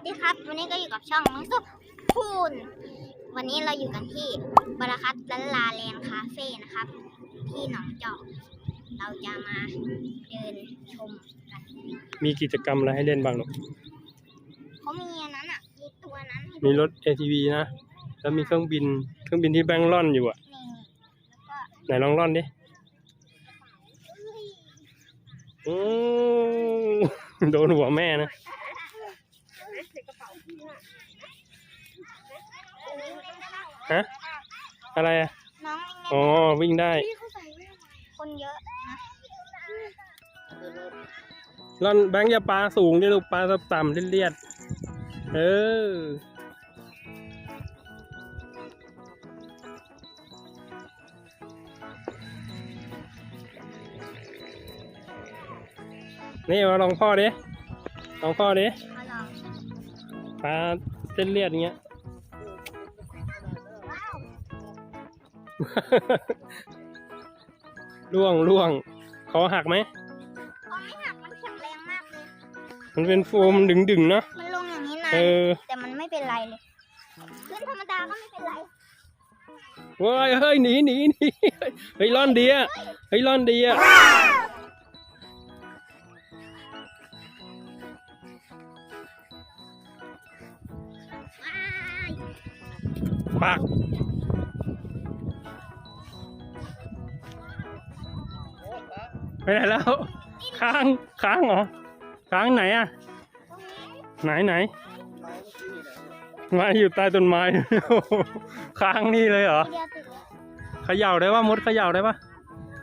สดีครับ วันนี้ก็อยู่กับช่องมังสุคูณวันนี้เราอยู่กันที่บาราคัตลันลาแลนด์คาเฟ่นะครับ ที่หนองจอก เราจะมาเดินชมกันมีกิจกรรมอะไรให้เล่นบ้างลูกเขามีอันนั้นอะมีตัวนั้นให้ดูมีรถ ATV นะ แล้วมีเครื่องบิน เครื่องบินที่แบงค์ล่อนอยู่อะ นี่แล้วก็ไหนลองล่อนดิอือโดนหัวแม่นะ ฮะอะไรอะน้องอ๋อวิ่งได้คนเยอะนะล่อนแบงค์อย่าปลาสูงดิลูกปลาต่ำๆเลียดๆเออนี่มาลองพ่อดิลองพ่อดิมาลอง ปลาเส้นเลียดอย่างเงี้ย ล่วงล่วงคอหักไหมเขาไม่หักมันแข็งแรงมากเลย มันเป็นโฟมดึงดึงๆเนาะ มันลงอย่างนี้นะเออ แต่มันไม่เป็นไรเลยขึ้นธรรมดาก็ไม่เป็นไรเว้ยเฮ้ยหนีหนีหนีเฮ้ยร่อนดีอะเฮ้ยร่อนดีอะ ไปไหนแล้ว ค้างค้างเหรอ ค้างไหนอะไหนไหนมาอยู่ใต้ต้นไม้ ค้างนี่เลยเหรอเขย่าได้ว่ามดเขย่าได้ปะ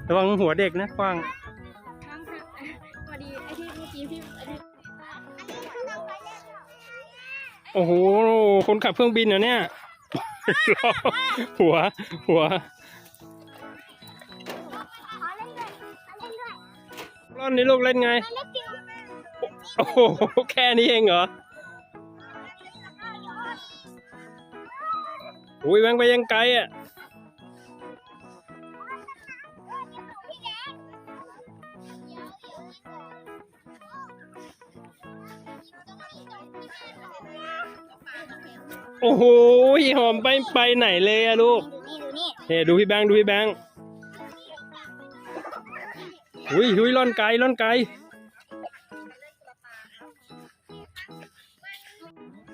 ระวังหัวเด็กนะกว้างโอ้โหคนขับเครื่องบินเหรอเนี่ยหัวหัว ร่อนนี่ลูกเล่นไงมาเล่นจริงโอ้โห แค่นี้เองเหรออุ้ยแบงค์ไปยังไกลอะโอ้โหหอมไปไปไหนเลยอะลูกดูนี่ดูนี่เฮ้ดูพี่แบงค์ดูพี่แบง ค์อุ้ยอุ้ยร่อนไกลร่อนไกล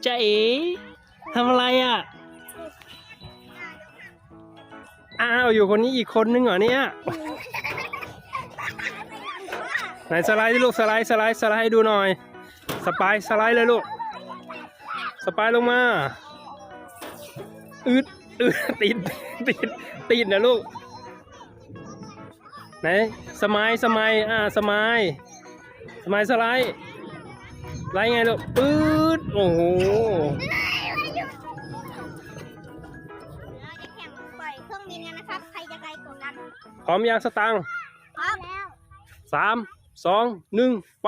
จ๊ะเอ๋ทำอะไรอะ อ้าวอยู่คนนี้อีกคนนึงเหรอเนี่ย ไหนสไลด์ดิลูกสไลด์สไลด์สไลด์ให้ดูหน่อย สไปายสไลด์เลยลูก สไปายลงมาอืดอืดติดติดติดนะลูก ไหนสมายสมายอ่าสมายสมายสไลด์ไลด์ไงลูกปื๊ดโอ้โหเราจะแข่งปล่อยเครื่องบินกันนะครับ ใครจะไกลกว่ากันพร้อมยังสตังค์พร้อมแล้วสามสองหนึ่งไป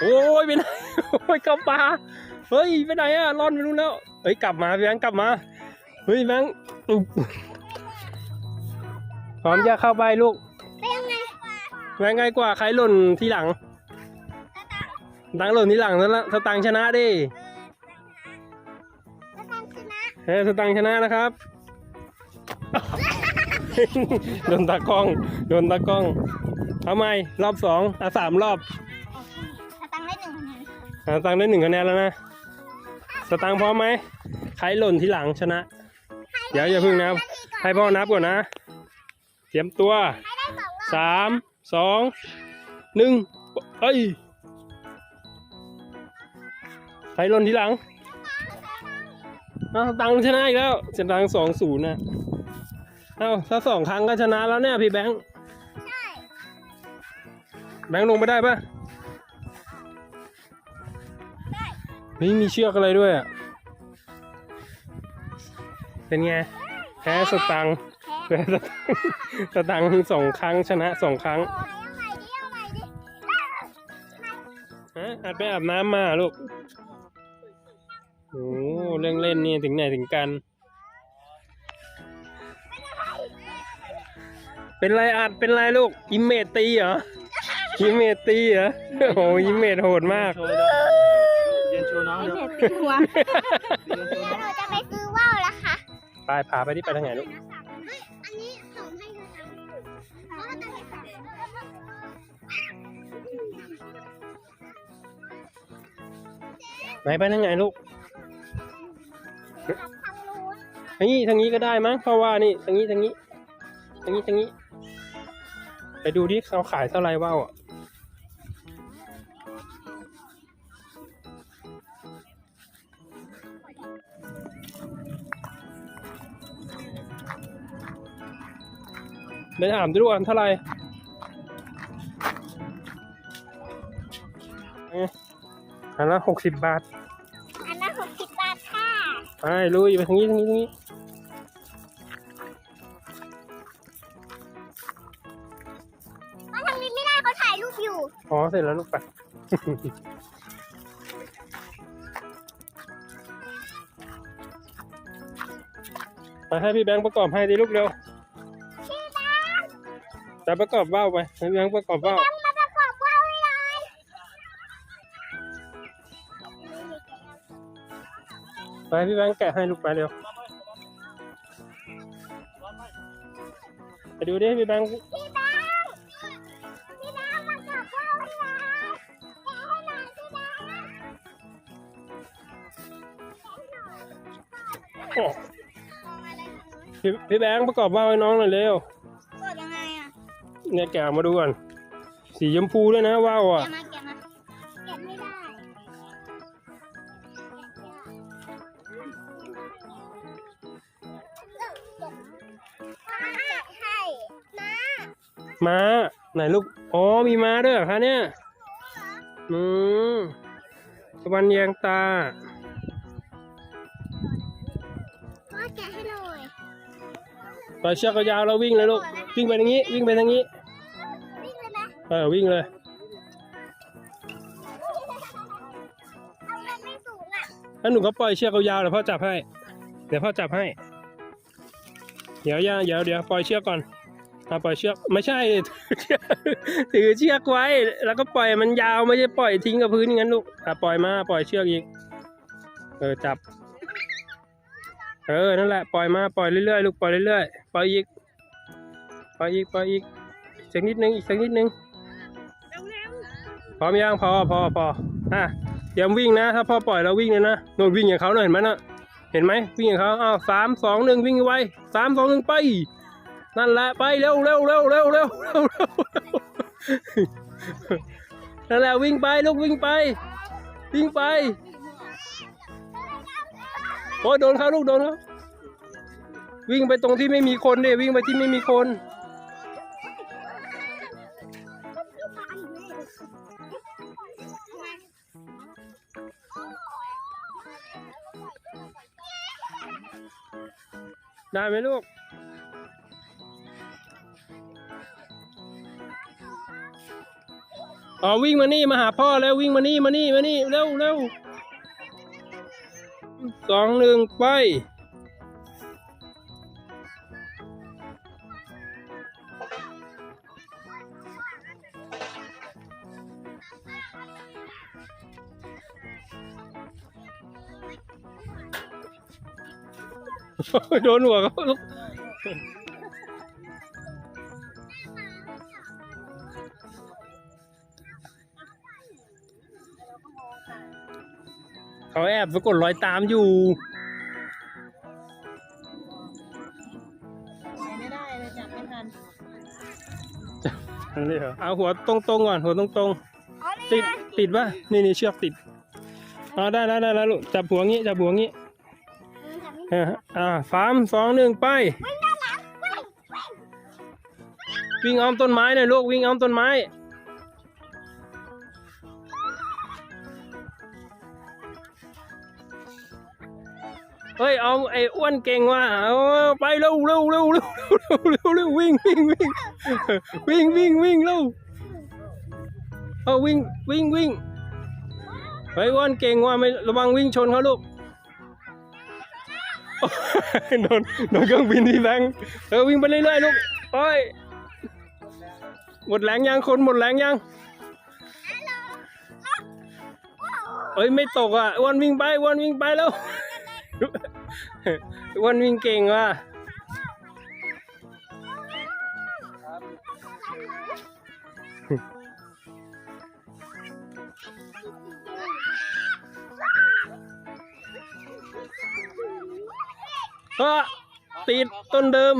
โอ้ยไปไหนโอ้ยเข้าป่าเฮ้ยไปไหนอะร่อนไปรู้นแล้วเฮ้ยกลับมาพี่แบงค์กลับมาเฮ้ยแบงค์ อุ๊บพร้อมจะเข้าไปลูกได้ยังไงแบงค์ไงกว่าใครหล่นทีหลังตังค์หล่นทีหลังแล้วสตังค์ชนะดิแล้วกันชนะเฮ้ยสตังค์ชนะนะครับโดนตากล้องโดนตากล้องเอาไหมรอบสองอะสามรอบสตังค์ได้หนึ่งคะแนนอะสตังค์ได้หนึ่งคะแนนแล้วนะสตังค์พร้อมไหมใครหล่นทีหลังชนะ เดี๋ยวอย่าเพึ่งนับให้พ่อนับก่อนนะ เตรียมตัวให้ได้สองรอบสามสองหนึ่งเอ้ยใครหล่นทีหลังเอาตังค์ชนะอีกแล้วสตังค์สองศูนย์นะเอาถ้าสองครั้งก็ชนะแล้วเนี่ยพี่แบงค์ใช่แบงค์ลงไปได้ปะเฮ้ยมีเชือกอะไรด้วยอะ เป็นไง แพ้สตังค์แพ้แพ้สตังค์ สตังค์สองครั้งชนะสองครั้งโอ้ยเอาใหม่ดิเอาใหม่ดิฮะอาจไปอาบน้ำมาลูกโอ้เรื่องเล่นนี่ถึงไหนถึงกัน เป็นไรอาจเป็นไรลูกอิมเมจตีเหรออิมเมจตีเหรอโอ้โหอิมเมจโหดมากเน้องไอเดี๋ยวเพจติดหัวเดี๋ยวหนูจะไปซื้อว่าวแล้วค่ะไปพาไปที่ไปทางไหนลูก ไหนไปทางไหนลูกทางนู้นทางนี้ทางนี้ก็ได้มั้งเพราะว่านี่ทางนี้ทางนี้ทางนี้ทางนี้ ไปดูดิเขาขายเท่าไหรว่าวอะไปถามดูก่อนเท่าไหร่ อันละหกสิบบาท อันนั้นหกสิบบาทค่ะไปลุยไปทางนี้ทางนี้ทางนี้เพราะทางนี้ไม่ได้เขาถ่ายรูปอยู่ อ๋อเสร็จแล้วลูกไปไปให้พี่แบงค์ประกอบให้ดิลูกเร็วชื่อบ้านจะประกอบว่าวไปให้พี่แบงค์ประกอบว่าว ไปให้พี่แบงค์แกะให้ลูกไปเร็วไปดูดิพี่แบงค์พี่แบงค์พี่แบงค์ประกอบว่าวให้หน่อยแกะให้หน่อยพี่แบงค์โอ้พี่พี่แบงค์ประกอบว่าวให้น้องหน่อยเร็วกดยังไงอะเนี่ยแกะออกมาดูก่อนสีชมพูด้วยนะว่าวอะแกะมา ม้า ไหนลูก อ๋อ มีม้าด้วยเหรอคะเนี่ย อืมตะวันแยงตาพ่อแกะให้หน่อยปล่อยเชือกยาวๆแล้ววิ่งเลยลูก วิ่งไปทางนี้ วิ่งไปทางนี้ วิ่งเลยไหมเออ วิ่งเลย เอามันไม่สูงอะถ้าหนูก็ปล่อยเชือกยาวๆเดี๋ยวพ่อจับให้ เดี๋ยวพ่อจับให้ เดี๋ยวอย่าเดี๋ยวเดี๋ยวปล่อยเชือกก่อน อะปล่อยเชือกไม่ใช่ถือเชือกถือเชือกไว้ แล้วก็ปล่อยมันยาวไม่ใช่ปล่อยทิ้งกับพื้นอย่างนั้นลูกอะปล่อยมาปล่อยเชือกอีก เออจับ เออนั่นแหละปล่อยมาปล่อยเรื่อยๆลูกปล่อยเรื่อยๆปล่อยอีกปล่อยอีกปล่อยอีกอีกสักนิดนึงอีกสักนิดนึงพร้อมยังพอพอพออะเตรียมวิ่งนะ ถ้าพ่อปล่อยเราวิ่งเลยนะโน่นวิ่งอย่างเขาหน่อยเห็นไหมนะเห็นไหมวิ่งอย่างเขาอ้าวสามสองหนึ่งวิ่งไวสามสองหนึ่งไป นั่นแหละไปเร็วเร็วเร็วเร็วเร็วเร็วเร็วนั่นแหละวิ่งไปลูกวิ่งไป วิ่งไปโอ้โดนเขาลูกโดนเขาวิ่งไปตรงที่ไม่มีคนดิวิ่งไปที่ไม่มีคน ได้ไหมลูก อ๋อวิ่งมานี่มาหาพ่อแล้ววิ่งมานี่มานี่มานี่เร็วเร็วสองหนึ่งไปโดนหัวเขา เขาแอบสะกดรอยตามอยู่ไม่ได้เลยจับไม่ทันอันนี้เหรอเอาหัวตรงๆก่อนหัวตรงอ๋อๆนี่ติดติดป่ะนี่นี่เชือกติดอ๋อได้แล้วได้แล้วลูกจับหัวงี้จับหัวงี้เอออ่าสามสองหนึ่งไป วิ่งด้านหลังวิ่งวิ่งวิ่งอ้อมต้นไม้หน่อยลูกวิ่งอ้อมต้นไม้ เฮ้ยเอาไอ้อ้วนเก่งว่ะเอาไปเร็วเร็วเร็วเร็วเร็วเร็วเร็ววิ่งวิ่งวิ่งวิ่งวิ่งวิ่งเร็วเอาวิ่งวิ่งวิ่งเฮ้ยอ้วนเก่งว่ะไม่ระวังวิ่งชนเขาลูกโดนโดนเครื่องบินที่แบงค์เออวิ่งไปเรื่อยๆลูกโอ้ยหมดแรงยังคนหมดแรงยังเออ้ยไม่ตกอะอ้วนวิ่งไปอ้วนวิ่งไปแล้ว อ้วนวิ่งเก่งว่ะติดต้นเดิม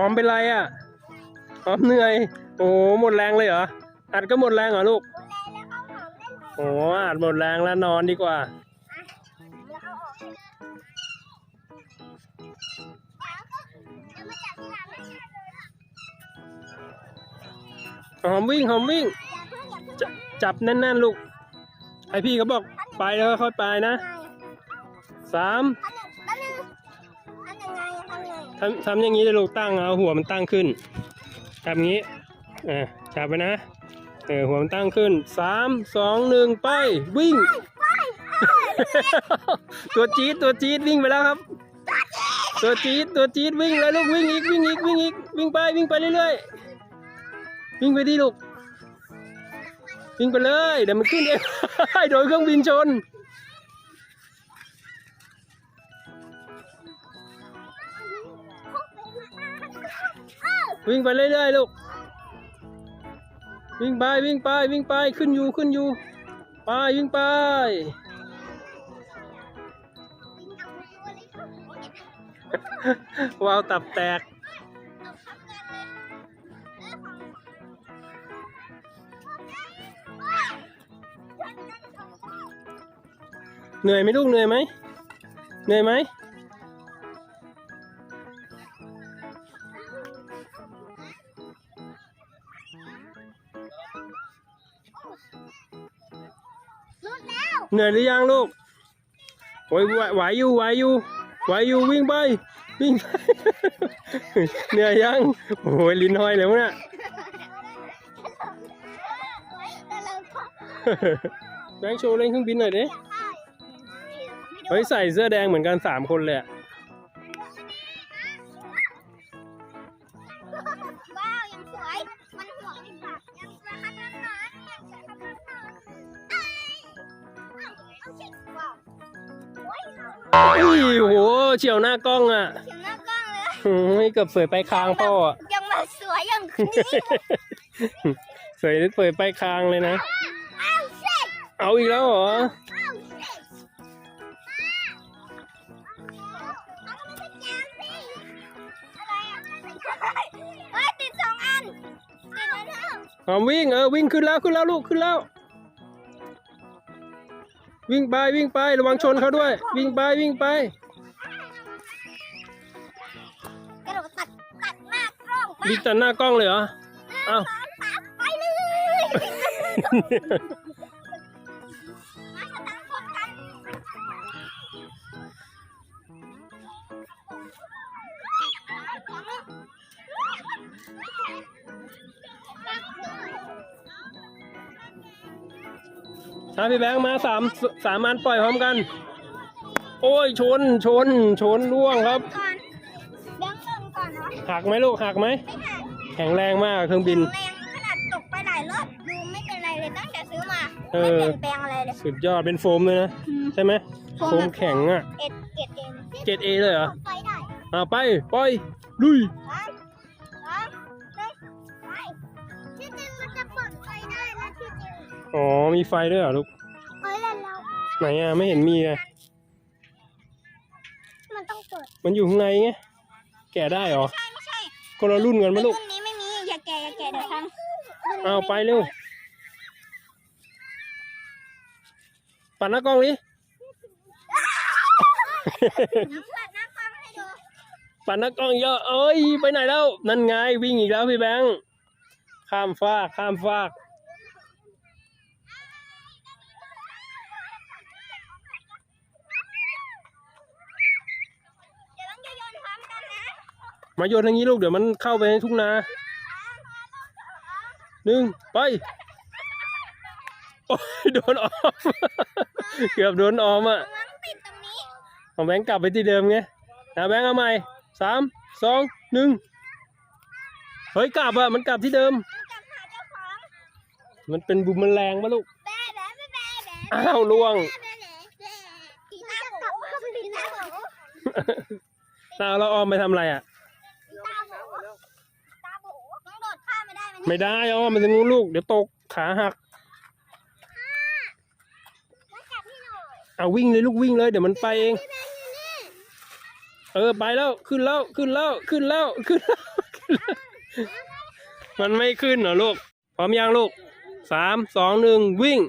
ออมเป็นไรอะออมเหนื่อย โอ้หมดแรงเลยเหรอ อัดก็หมดแรงเหรอลูก โอ้อัดหมดแรงแล้วนอนดีกว่า หอมวิ่งหอมวิ่งจจับแน่นๆลูก ไอพี่เขาบอกไปแล้วค่อยไปนะสาม ทำทำอย่างนี้เลยลูกตั้งเอาหัวมันตั้งขึ้นจับอย่างนี้อ่าจับไปนะเออหัวมันตั้งขึ้นสามสองหนึ่งไปวิ่ง ตัวจี๊ดตัวจี๊ดวิ่งไปแล้วครับ ตัวจี๊ดตัวจี๊ดวิ่งเลยลูกวิ่งอีกวิ่งอีกวิ่งอีกวิ่งไปวิ่งไปเรื่อยๆวิ่งไปที่ลูกวิ่งไปเลยเดี๋ยวมันขึ้นเองโดนเครื่องบินชน วิ่งไปเรื่อยๆลูก วิ่งไปวิ่งไปวิ่งไปขึ้นอยู่ขึ้นอยู่ ไปวิ่งไปว้าวตับแตก เหนื่อยไหมลูกเหนื่อยไหมเหนื่อยไหม เหนื่อยหรือยังลูกโอ้ยไหวไหวอยู่ไหวอยู่ไหวอยู่วิ่งไปวิ่งไปเหนื่อยยังโอ้ยลิ้นห้อยเลยวะเนี่ยแต่เราก็แบงค์โชว์เล่นเครื่องบินหน่อยดิไม่เฮ้ยใส่เสื้อแดงเหมือนกันสามคนเลยอะว้าวยังสวยมันห่วงอีกแบบยังกระทัดรัดรัดยังกร อาสิว้าวโอ้ยเอาอุ้ยโหเฉียวหน้ากล้องอะเขียนหน้ากล้องเลยโอ้ยเกือบเสยไปคางพ่ออะยังแบบสวยอย่างนี้เสยเสยไปคางเลยนะ เอาสิเอาอีกแล้วเหรอเอาสิเอามันเป็นยางสิอะไรอะเฮ้ยติดสองอันติดแล้วเถอะหอมวิ่งเออวิ่งขึ้นแล้วขึ้นแล้วลูกขึ้นแล้ว วิ่งไปวิ่งไประวังชนเขาด้วย วิ่งไปวิ่งไปกระโดดตัดตัดหน้ากล้องไปวิ่งตัดหน้ากล้องเลยเหรออ้าวสามสามไปเลย ถ้าพี่แบงค์มาสามสามอันปล่อยพร้อมกัน โอ้ยชนชนชนล่วงครับ ก่อนเลี้ยงลงก่อนเนาะหักไหมลูกหักไหม ไม่หักแข็งแรงมากเครื่องบิน แรงขนาดตกไปหลายรอบดูไม่เป็นไรเลยตั้งแต่ซื้อมาเอไม่อ เปลี่ยนแปลงอะไรเลย สุดยอดเป็นโฟมเลยนะใช่ไหมโฟมแข็งอะ เอ็ดเอ็ดเองเจ็ดเอเลยเหรอไฟได้ อ่าไป ปล่อย ลุยสาม อ๋อ มีไฟด้วยเหรอลูก เฮ้ยแล้วเราไหนอะ ไม่เห็นมีเลยมันต้องเปิดมันอยู่ข้างในไง แกะได้เหรอใช่ไม่ใช่คนละรุ่นกันไหมลูก รุ่นนี้ไม่มี อย่าแกะอย่าแกะเดี๋ยวทำเอาไปเร็ว ปัดหน้ากล้องดิน้ำเปิดน้ำฟังให้ดูปัดหน้ากล้องเยอะ เอ้ย ไปไหนแล้ว นั่นไงวิ่งอีกแล้วพี่แบงค์ ข้ามฟากข้ามฟาก มาโยนทางนี้ลูกเดี๋ยวมันเข้าไปในทุ่งนาหนึ่งไป โอ้ยโดนออม เกือบโดนออมอะมันติดตรงนี้เอาแบงค์กลับไปที่เดิมไงเอาแบงค์เอาใหม่สามสองหนึ่งเฮ้ยกลับอะมันกลับที่เดิมมันกลับหาเจ้าของมันเป็นบุมแมลงปะลูก แบ๊ะแบ๊ะแบ๊ะแบ๊ะแบ๊ะอ้าวล่วง แบ๊ะแบ๊ะแบ๊ะผีตาโบผีตาโบตาเราออมไปทำอะไรอะ ตาโบตาโบต้องโดดข้าม ไม่ได้ไหมเนี่ยไม่ได้ออมมันจะงูลูก เดี๋ยวตกขาหักมันจับพี่หน่อยเอาวิ่งเลยลูกวิ่งเลยเดี๋ยวมันไปเอง พี่แบงค์อยู่นี่เออไปแล้วขึ้นแล้วขึ้นแล้วขึ้นแล้วขึ้นแล้วขึ้นแล้วมันไม่ขึ้นเหรอลูกพร้อมยังลูกสามสองหนึ่งวิ่ง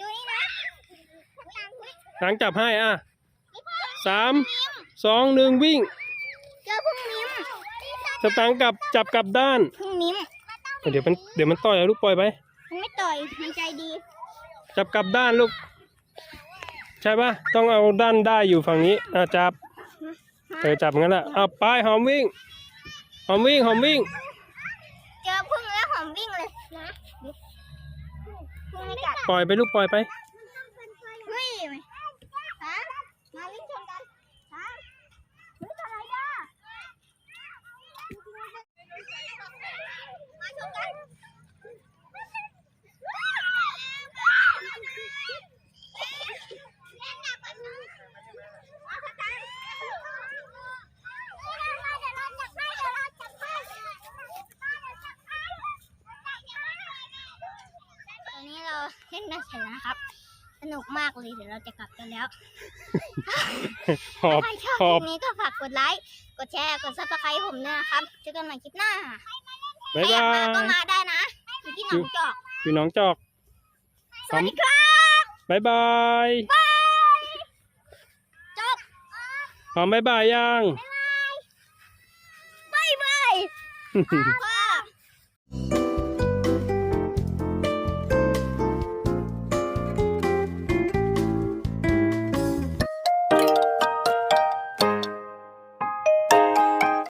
ดูนี่นะหลังจับให้อะสามสองหนึ่งวิ่งเจอพุ่งมิ้มสตังค์กลับจับกลับด้านพุ่งมิ้มเดี๋ยวมันเดี๋ยวมันต่อยเอาลูกปล่อยไปมันไม่ต่อยมันใจดี จับกลับด้านลูก ใช่ปะต้องเอาด้านได้อยู่ฝั่งนี้อะจับเออจับงั้นแหละเอาไปหอมวิ่ง หอมวิ่งหอมวิ่ง เจอพุ่งแล้วหอมวิ่งเลยนะพุ่งไม่กัด ปล่อยไปลูกปล่อยไป เฮ้ยฮะมาวิ่งชนกันฮะเฮ้ยอะไรด้ามาชนกันตอน นี้เราเล่นกันเสร็จแล้วนะครับ สนุกมากเลยเดี๋ยวเราจะกลับกันแล้วหอบใครชอบหคอลิบปนี้ก็ฝากกดไลค์ กดแชร์ กดซับสไครต์ผมด้วยนะครับเจอกันใหม่คลิปหน้าบ๊ายใครอยาบากมาก็ยมาได้นะอยู่ที่หนองจอก อยู่หน้องจอกสวัสดีครับบ๊ายบายบายจบหอมบ๊ายบายยังบายบายพ่อ